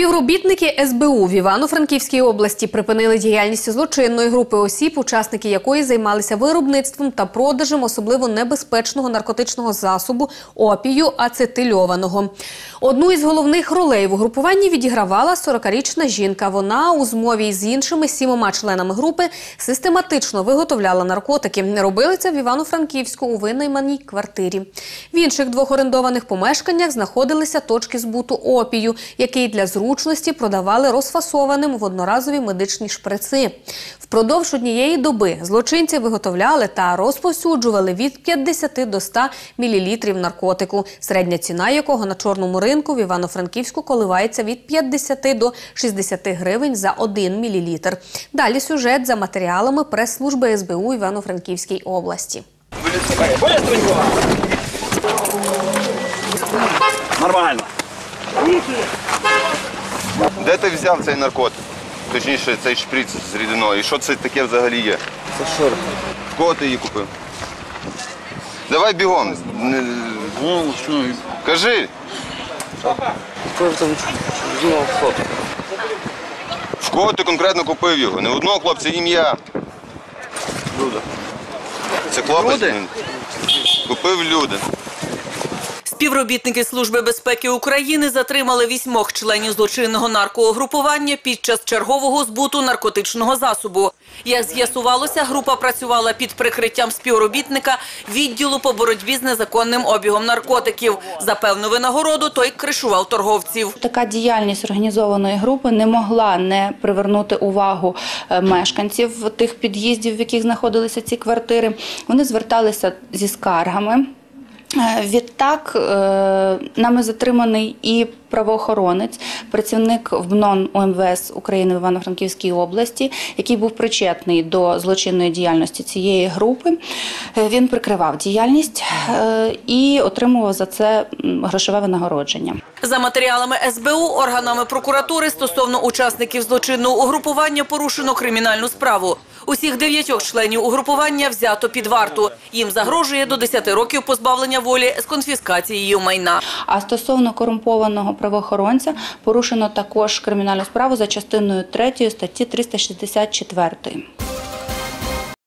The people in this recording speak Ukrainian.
Співробітники СБУ в Івано-Франківській області припинили діяльність злочинної групи осіб, учасники якої займалися виробництвом та продажем особливо небезпечного наркотичного засобу опію ацетильованого. Одну із головних ролей в угрупуванні відігравала 40-річна жінка. Вона у змові з іншими сімома членами групи систематично виготовляла наркотики. Робили це в Івано-Франківську у винайманій квартирі. В інших двох орендованих помешканнях знаходилися точки збуту опію, який для зручності продавали розфасованим в одноразові медичні шприци. Впродовж однієї доби злочинці виготовляли та розповсюджували від 50 до 100 мл наркотику, середня ціна якого на чорному ринку в Івано-Франківську коливається від 50 до 60 гривень за 1 мл. Далі сюжет за матеріалами прес-служби СБУ Івано-Франківській області. Нормально. Де ти взяв цей наркотик? Точніше, цей шприц з рідиною. І що це таке взагалі є? Це що? В кого ти її купив? Давай бігом. Не- Ну, що? Кажи, фото? в кого ти конкретно купив його? Не одного хлопця, ім'я. Люда. Це хлопець? Люди? Купив люди. Співробітники Служби безпеки України затримали вісьмох членів злочинного наркоугрупування під час чергового збуту наркотичного засобу. Як з'ясувалося, група працювала під прикриттям співробітника відділу по боротьбі з незаконним обігом наркотиків. За певну винагороду той кришував торговців. Така діяльність організованої групи не могла не привернути увагу е, мешканців тих під'їздів, в яких знаходилися ці квартири. Вони зверталися зі скаргами. Е, Відтак е, нами затриманий і правоохоронець, працівник ВНОН УМВС України в Івано-Франківській області, який був причетний до злочинної діяльності цієї групи. Е, Він прикривав діяльність е, і отримував за це грошове винагородження. За матеріалами СБУ, органами прокуратури стосовно учасників злочинного угрупування порушено кримінальну справу. Усіх дев'ятьох членів угрупування взято під варту. Їм загрожує до 10 років позбавлення волі з конфіскацією майна. А стосовно корумпованого правоохоронця порушено також кримінальну справу за частиною 3 статті 364.